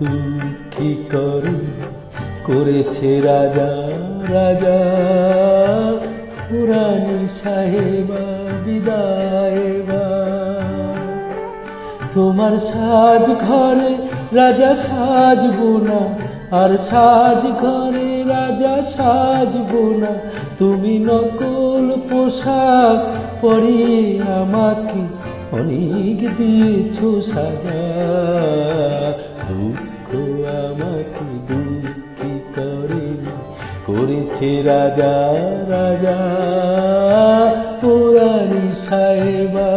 দুঃখী করে? করেছে রাজা রাজা। পুরানি সাহেবা বিদায়বা তোমার সাজ ঘরে রাজা সাজবো না, আর সাজ ঘরে রাজা সাজবো না। তুমি নকল পোশাক পরিয়ে আমাকে অনেক দিয়েছ সাজা দুঃখ আমাকে দুঃখী করে করেছে রাজা রাজা পুরানি সাহেবা।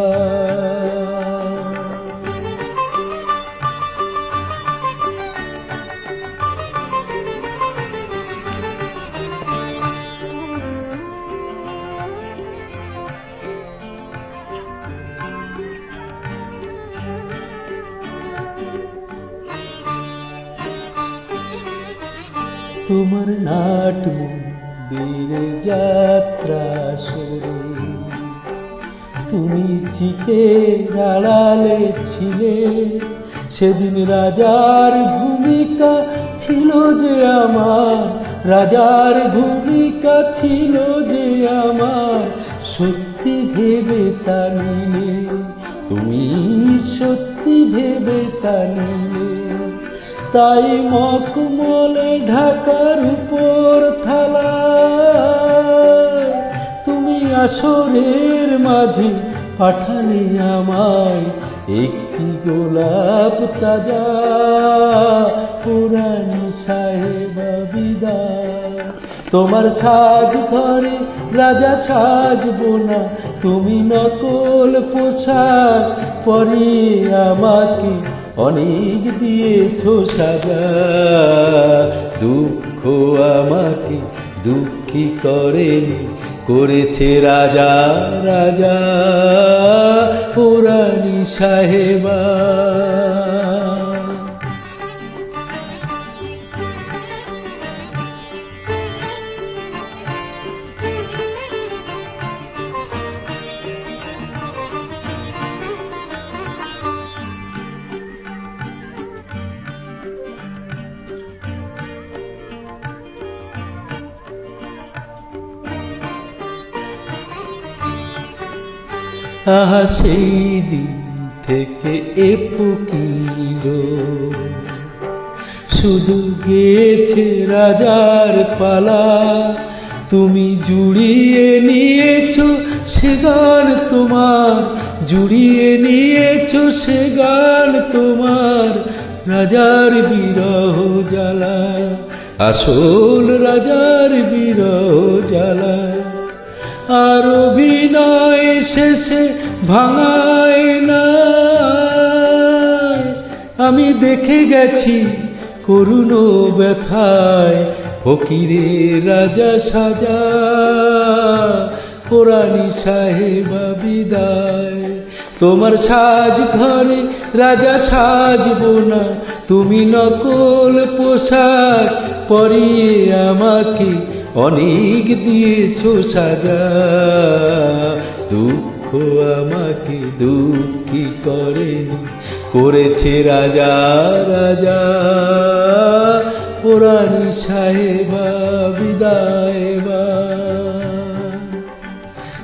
তোমার নাট মন্দিরে যাত্রা শুরু তুমি চিতে আড়ালে ছিলে, সেদিন রাজার ভূমিকা ছিল যে আমার, রাজার ভূমিকা ছিল যে আমার। সত্যি ভেবে তা নিলে, তুমি সত্যি ভেবে তা নিলে। তাই মকমলে ঢাকার উপর থালা। তুমি আসরের মাঝে পাঠালে আমায় একটি গোলাপ তাজা। পুরানি সাহেবা বিদায় তোমার সাজ ঘরে রাজা সাজবো না। তুমি নকল পোশাক পরিয়ে আমাকে অনেক দিয়েছ সাজা। দুঃখ আমাকে দুঃখী করেনি করেছে রাজা রাজা পুরানি সাহেবা। আহা সেই দিন থেকে এ পুকিল শুধু গেছে রাজার পালা, তুমি জুড়িয়ে নিয়েছো সে গান তোমার, জুড়িয়ে নিয়েছো সে গান তোমার, রাজার বিরহ জ্বালা, আসল রাজার বিরহ জ্বালা। আর ভাঙায় না। আমি দেখে গেছি করুণ ব্যথায় ফকিরে রাজা সাজা, পুরানি সাহেবা বিদায়। তোমার সাজ ঘরে রাজা সাজবো না, তুমি নকল পোশাক পরিয়ে আমাকে অনেক দিয়েছ সাজা। দুঃখ আমাকে দুঃখী করেনি। করেছে রাজা রাজা। পুরানি সাহেবা, বিদায় বা।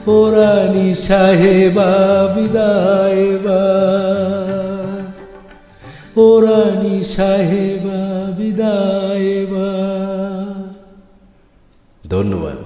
পুরানি সাহেবা, বিদায় বা। পুরানি সাহেবা, বিদায় বা। ধন্যবাদ।